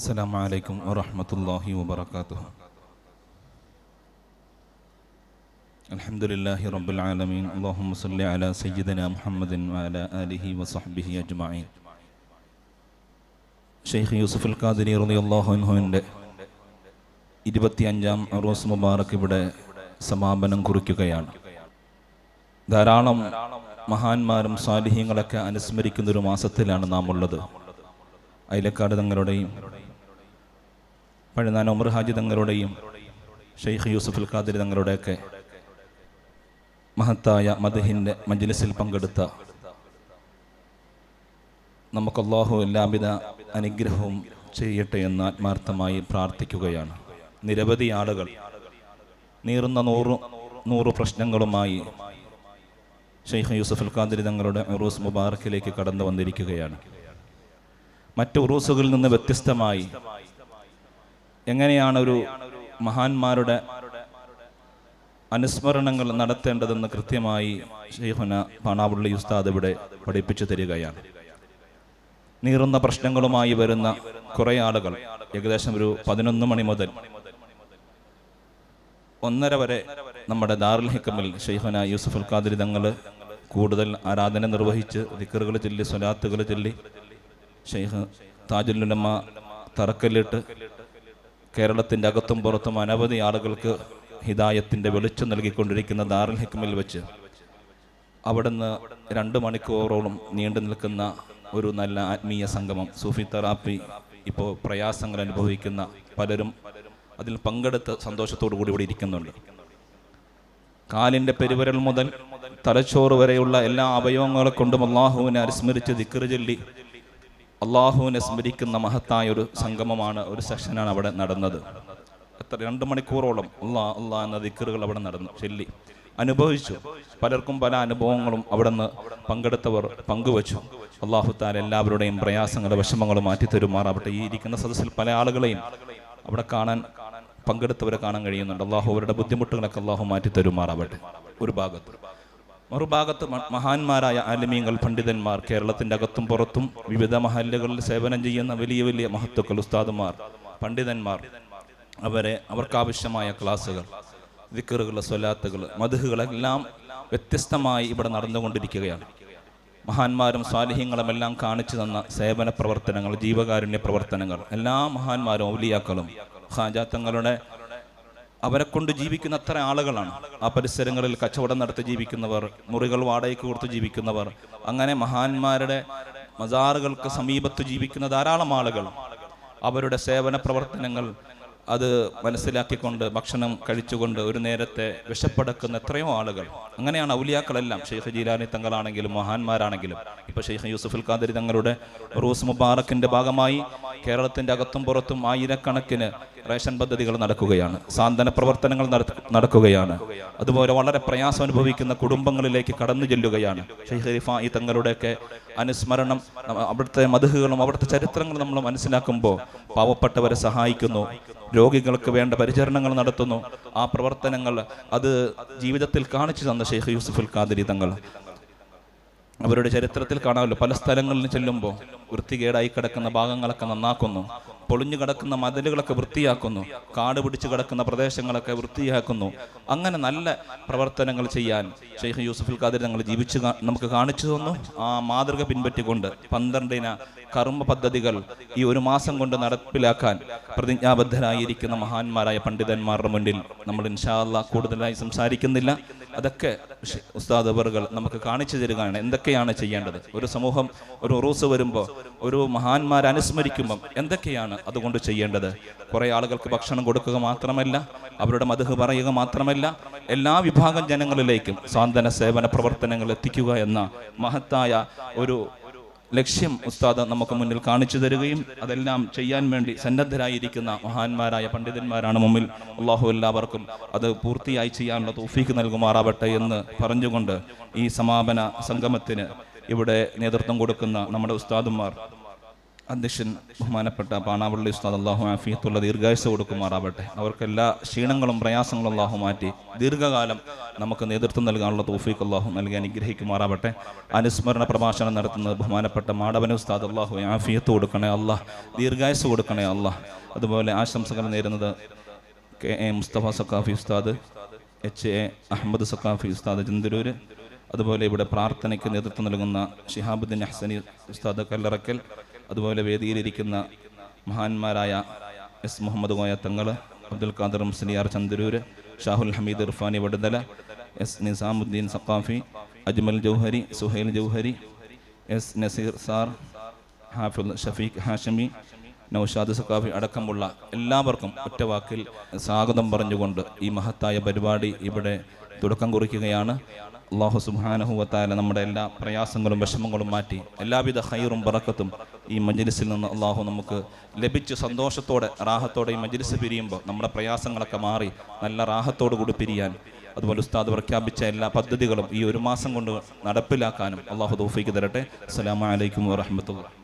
السلام عليكم ورحمة الله وبركاته الحمد لله رب العالمين اللهم صل على سيدنا محمد وعلى آله وصحبه أجمعين ഷെയ്ഖ് യൂസുഫ് അൽ ഖാദിരി റളിയല്ലാഹു അൻഹുവിൻ്റെ ഇരുപത്തിയഞ്ചാം റോസ് മുബാറക്ക് ഇവിടെ സമാപനം കുറിക്കുകയാണ് ധാരാളം മഹാന്മാരും സ്വാലിഹ്യങ്ങളൊക്കെ അനുസ്മരിക്കുന്ന ഒരു മാസത്തിലാണ് നാം ഉള്ളത് അയലക്കാട് തങ്ങളുടെയും പഴുനാൻ ഉമർ ഹാജി തങ്ങളുടെയും ഷെയ്ഖ് യൂസുഫ് അൽ ഖാദിരി തങ്ങളുടെയൊക്കെ മഹത്തായ മദഹിന്റെ മജ്ലിസിൽ പങ്കെടുത്ത നമുക്ക് എല്ലാവിധ അനുഗ്രഹവും ചെയ്യട്ടെ എന്ന് ആത്മാർത്ഥമായി പ്രാർത്ഥിക്കുകയാണ്. നിരവധി ആളുകൾ നീറുന്ന നൂറ് നൂറ് പ്രശ്നങ്ങളുമായി ഷെയ്ഖ് യൂസഫ് ഖാദിരി തങ്ങളുടെ ഉറൂസ് മുബാറക്കിലേക്ക് കടന്നു വന്നിരിക്കുകയാണ്. മറ്റു ഉറൂസുകളിൽ നിന്ന് വ്യത്യസ്തമായി എങ്ങനെയാണ് ഒരു മഹാന്മാരുടെ അനുസ്മരണങ്ങൾ നടത്തേണ്ടതെന്ന് കൃത്യമായി ഷെയ്ഹുന പാണാവുള്ളി ഉസ്താദ് ഇവിടെ പഠിപ്പിച്ചു തരികയാണ്. നീറുന്ന പ്രശ്നങ്ങളുമായി വരുന്ന കുറേ ആളുകൾ ഏകദേശം ഒരു പതിനൊന്ന് മണി മുതൽ ഒന്നര വരെ നമ്മുടെ ദാറുൽ ഹിക്കമിൽ ഷെയ്ഹുന യൂസുഫ് ഖാദിരി തങ്ങൾ കൂടുതൽ ആരാധന നിർവഹിച്ച് ദിക്കറുകൾ ചൊല്ലി സ്വലാത്തുകൾ ചൊല്ലി ഷെയ്ഖ് താജുല്ലുലമ്മ തറക്കല്ലിട്ട് കേരളത്തിന്റെ അകത്തും പുറത്തും അനവധി ആളുകൾക്ക് ഹിദായത്തിന്റെ വെളിച്ചം നൽകിക്കൊണ്ടിരിക്കുന്ന ദാറുൽ ഹിക്കമിൽ വെച്ച് അവിടുന്ന് രണ്ട് മണിക്കൂറോളം നീണ്ടു നിൽക്കുന്ന ഒരു നല്ല ആത്മീയ സംഗമം സൂഫി തെറാപ്പി ഇപ്പോൾ പ്രയാസങ്ങൾ അനുഭവിക്കുന്ന പലരും അതിൽ പങ്കെടുത്ത് സന്തോഷത്തോടു കൂടി ഇവിടെ ഇരിക്കുന്നുണ്ട്. കാലിന്റെ പെരുവരൽ മുതൽ തലച്ചോറ് വരെയുള്ള എല്ലാ അവയവങ്ങളെ കൊണ്ടും അള്ളാഹുവിനെ അനുസ്മരിച്ച് ദിക്കറ് ചൊല്ലി അള്ളാഹുവിനെ സ്മരിക്കുന്ന മഹത്തായ ഒരു സംഗമമാണ് ഒരു സെക്ഷനാണ് അവിടെ നടന്നത്. എത്ര രണ്ട് മണിക്കൂറോളം അള്ളാ അള്ളാ എന്ന ദിക്കറുകൾ അവിടെ നടന്നു. ചെല്ലി. അനുഭവിച്ചു. പലർക്കും പല അനുഭവങ്ങളും അവിടെ നിന്ന് പങ്കെടുത്തവർ പങ്കുവച്ചു. അള്ളാഹു താൻ എല്ലാവരുടെയും പ്രയാസങ്ങളും വിഷമങ്ങളും മാറ്റി തരുമാറാവട്ടെ. ഈ ഇരിക്കുന്ന സദസ്സിൽ പല ആളുകളെയും അവിടെ കാണാൻ പങ്കെടുത്തവരെ കാണാൻ കഴിയുന്നുണ്ട്. അള്ളാഹു അവരുടെ ബുദ്ധിമുട്ടുകളൊക്കെ അള്ളാഹു മാറ്റി തരുമാറാവട്ടെ. ഒരു ഭാഗത്ത്. മറുഭാഗത്ത് മഹാന്മാരായ ആലിമീങ്ങൾ പണ്ഡിതന്മാർ കേരളത്തിന്റെ അകത്തും പുറത്തും വിവിധ മഹല്ലുകളിൽ സേവനം ചെയ്യുന്ന വലിയ വലിയ മഹത്തുക്കൾ ഉസ്താദുമാർ പണ്ഡിതന്മാർ അവരെ അവർക്കാവശ്യമായ ക്ലാസ്സുകൾ വിക്കറുകൾ സ്വലാത്തുകൾ മധുഹുകളെല്ലാം വ്യത്യസ്തമായി ഇവിടെ നടന്നുകൊണ്ടിരിക്കുകയാണ്. മഹാന്മാരും സ്വാലിഹ്യങ്ങളുമെല്ലാം കാണിച്ചു തന്ന സേവന പ്രവർത്തനങ്ങൾ ജീവകാരുണ്യ പ്രവർത്തനങ്ങൾ എല്ലാ മഹാന്മാരും ഔലിയാക്കളും ഖാജാത്തങ്ങളുടെ അവരെ കൊണ്ട് ജീവിക്കുന്ന അത്ര ആളുകളാണ്. ആ പരിസരങ്ങളിൽ കച്ചവടം നടത്തി ജീവിക്കുന്നവർ മുറികൾ വാടകയ്ക്ക് കൊടുത്ത് ജീവിക്കുന്നവർ അങ്ങനെ മഹാന്മാരുടെ മസാറുകൾക്ക് സമീപത്ത് ജീവിക്കുന്ന ധാരാളം ആളുകൾ. അവരുടെ സേവന പ്രവർത്തനങ്ങൾ അത് മനസ്സിലാക്കിക്കൊണ്ട് ഭക്ഷണം കഴിച്ചുകൊണ്ട് ഒരു നേരത്തെ വിശപ്പടക്കുന്ന എത്രയോ ആളുകൾ. അങ്ങനെയാണ് ഔലിയാക്കളെല്ലാം. ഷെയ്ഖ് ജീലാനി തങ്ങളാണെങ്കിലും മഹാന്മാരാണെങ്കിലും. ഇപ്പൊ ഷെയ്ഖ് യൂസുഫുൽ ഖാദരി തങ്ങളുടെ റൂസ് മുബാറക്കിന്റെ ഭാഗമായി കേരളത്തിന്റെ അകത്തും പുറത്തും ആയിരക്കണക്കിന് റേഷൻ പദ്ധതികൾ നടക്കുകയാണ്. സാന്ത്വന പ്രവർത്തനങ്ങൾ നടക്കുകയാണ്. അതുപോലെ വളരെ പ്രയാസം അനുഭവിക്കുന്ന കുടുംബങ്ങളിലേക്ക് കടന്നു ചെല്ലുകയാണ്. ഷെയ്ഖ് തങ്ങളുടെയൊക്കെ അനുസ്മരണം അവിടുത്തെ മധുഹുകളും അവിടുത്തെ ചരിത്രങ്ങളും നമ്മൾ മനസ്സിലാക്കുമ്പോൾ പാവപ്പെട്ടവരെ സഹായിക്കുന്നു. രോഗികൾക്ക് വേണ്ട പരിചരണങ്ങൾ നടത്തുന്നു. ആ പ്രവർത്തനങ്ങൾ അത് ജീവിതത്തിൽ കാണിച്ചു തന്ന ഷെയ്ഖ് യൂസുഫുൽ ഖാദരി തങ്ങൾ. അവരുടെ ചരിത്രത്തിൽ കാണാമല്ലോ. പല സ്ഥലങ്ങളിൽ ചെല്ലുമ്പോൾ വൃത്തികേടായി കിടക്കുന്ന ഭാഗങ്ങളൊക്കെ നന്നാക്കുന്നു. പൊളിഞ്ഞു കിടക്കുന്ന മതിലുകളൊക്കെ വൃത്തിയാക്കുന്നു. കാട് പിടിച്ചു കിടക്കുന്ന പ്രദേശങ്ങളൊക്കെ വൃത്തിയാക്കുന്നു. അങ്ങനെ നല്ല പ്രവർത്തനങ്ങൾ ചെയ്യാൻ ഷെയ്ഖ് യൂസഫുൽ ഖാദിർ ഞങ്ങൾ ജീവിച്ചു നമുക്ക് കാണിച്ചു തന്നു. ആ മാതൃക പിൻപറ്റിക്കൊണ്ട് പന്ത്രണ്ടിന കർമ്മ പദ്ധതികൾ ഈ ഒരു മാസം കൊണ്ട് നടപ്പിലാക്കാൻ പ്രതിജ്ഞാബദ്ധരായിരിക്കുന്ന മഹാന്മാരായ പണ്ഡിതന്മാരുടെ മുന്നിൽ നമ്മൾ ഇൻഷാല്ല കൂടുതലായി സംസാരിക്കുന്നില്ല. അതൊക്കെ ഷ്- ഉസ്താദ് അവറുകൾ നമുക്ക് കാണിച്ചു തരികയാണ്. എന്തൊക്കെയാണ് ചെയ്യേണ്ടത്? ഒരു സമൂഹം ഒരു ഉറൂസ് വരുമ്പോൾ ഒരു മഹാന്മാരെ അനുസ്മരിക്കുമ്പം എന്തൊക്കെയാണ് അതുകൊണ്ട് ചെയ്യേണ്ടത്. കുറേ ആളുകൾക്ക് ഭക്ഷണം കൊടുക്കുക മാത്രമല്ല അവരുടെ മധുഹ് പറയുക മാത്രമല്ല എല്ലാ വിഭാഗം ജനങ്ങളിലേക്കും സാന്ത്വന സേവന പ്രവർത്തനങ്ങൾ എത്തിക്കുക എന്ന മഹത്തായ ഒരു ലക്ഷ്യം ഉസ്താദ് നമുക്ക് മുന്നിൽ കാണിച്ചു തരികയും അതെല്ലാം ചെയ്യാൻ വേണ്ടി സന്നദ്ധരായിരിക്കുന്ന മഹാന്മാരായ പണ്ഡിതന്മാരാണ് മുമ്പിൽ. അള്ളാഹു എല്ലാവർക്കും അത് പൂർത്തിയായി ചെയ്യാനുള്ള തോഫീക്ക് നൽകുമാറാവട്ടെ എന്ന് പറഞ്ഞുകൊണ്ട് ഈ സമാപന സംഗമത്തിന് ഇവിടെ നേതൃത്വം കൊടുക്കുന്ന നമ്മുടെ ഉസ്താദുമാർ അധ്യക്ഷൻ ബഹുമാനപ്പെട്ട പാണാവള്ളി ഉസ്താദ് അള്ളാഹു ആഫിയത്തുള്ള ദീർഘായുസ് കൊടുക്കുമാറാവട്ടെ. അവർക്ക് എല്ലാ ക്ഷീണങ്ങളും പ്രയാസങ്ങളും അള്ളാഹു മാറ്റി ദീർഘകാലം നമുക്ക് നേതൃത്വം നൽകാനുള്ള തോഫീക്ക് അള്ളാഹു നൽകി അനുഗ്രഹിക്കുമാറാവട്ടെ. അനുസ്മരണ പ്രഭാഷണം നടത്തുന്നത് ബഹുമാനപ്പെട്ട മാടവന ഉസ്താദ് അള്ളാഹു ആഫിയത്ത് കൊടുക്കണേ അള്ളാഹ് ദീർഘായുസ് കൊടുക്കണേ അള്ളാഹ് അതുപോലെ ആശംസകൾ നേരുന്നത് K A Mustafa Saqafi Usthad H A Ahmed Saqafi ഉസ്താദ് ചന്ദ്രൂര് അതുപോലെ ഇവിടെ പ്രാർത്ഥനയ്ക്ക് നേതൃത്വം നൽകുന്ന ഷിഹാബുദ്ദീൻ ഹസനി ഉസ്താദ് കല്ലറക്കൽ അതുപോലെ വേദിയിലിരിക്കുന്ന മഹാന്മാരായ S Muhammad Koya Thangal Abdul Khader Musliyar Chandroor Shahul Hameed Irfani Vaduthala S Nizamuddin Saqafi Ajmal Jouhari Suhail Jouhari S Naseer sir Hafil Shafeeq Hashimi Naushad Saqafi അടക്കമുള്ള എല്ലാവർക്കും ഒറ്റ വാക്കിൽ സ്വാഗതം പറഞ്ഞുകൊണ്ട് ഈ മഹത്തായ പരിപാടി ഇവിടെ തുടക്കം കുറിക്കുകയാണ്. അള്ളാഹു സുബാനഹുവത്തായ നമ്മുടെ എല്ലാ പ്രയാസങ്ങളും വിഷമങ്ങളും മാറ്റി എല്ലാവിധ ഹൈറും പറക്കത്തും ഈ മജ്ലിസിൽ നിന്ന് അള്ളാഹു നമുക്ക് ലഭിച്ച് സന്തോഷത്തോടെ റാഹത്തോടെ ഈ മജ്ലിസ് പിരിയുമ്പോൾ നമ്മുടെ പ്രയാസങ്ങളൊക്കെ മാറി നല്ല റാഹത്തോടു കൂടി പിരിയാൻ അതുപോലെ ഉസ്താദ് പ്രഖ്യാപിച്ച എല്ലാ പദ്ധതികളും ഈ ഒരു മാസം കൊണ്ട് നടപ്പിലാക്കാനും അള്ളാഹു തൗഫീക്ക് തരട്ടെ. അസ്സലാമു അലൈക്കും വറഹ്മത്തുള്ളാഹി